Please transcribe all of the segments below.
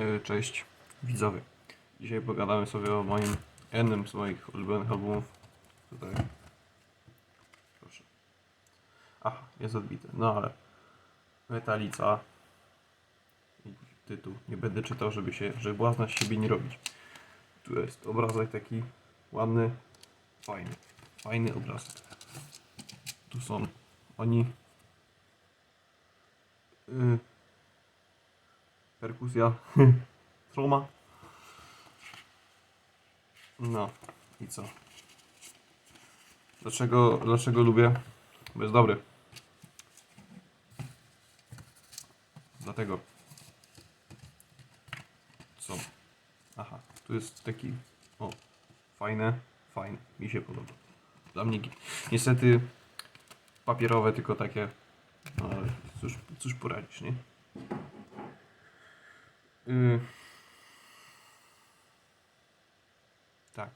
E, Cześć widzowie. Dzisiaj pogadamy sobie o moim jednym z moich ulubionych albumów. Tutaj. Proszę. Aha, jest odbity. No ale Metalica i tytuł. Nie będę czytał, żeby się, żeby błazna siebie nie robić. Tu jest obrazek taki ładny, fajny. Fajny obrazek. Tu są oni. Yy, perkusja troma. No i co? Dlaczego, dlaczego lubię? Bo jest dobry. Dlatego. Co? Aha, tu jest taki. O, fajne, fajne. Mi się podoba. Dla mnie niestety papierowe, tylko takie. No ale cóż, cóż poradzisz, nie? Yy. Tak.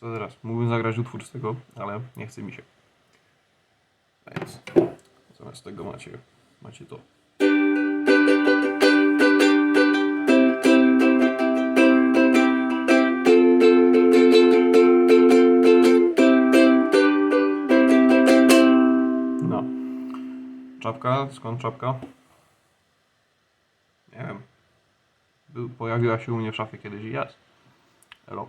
Co teraz? Mógłbym zagrać utwór z tego, ale nie chce mi się. Więc zamiast tego macie, macie to. Czapka? Skąd czapka? Nie wiem. Był, pojawiła się u mnie w szafie kiedyś i jest. Hello.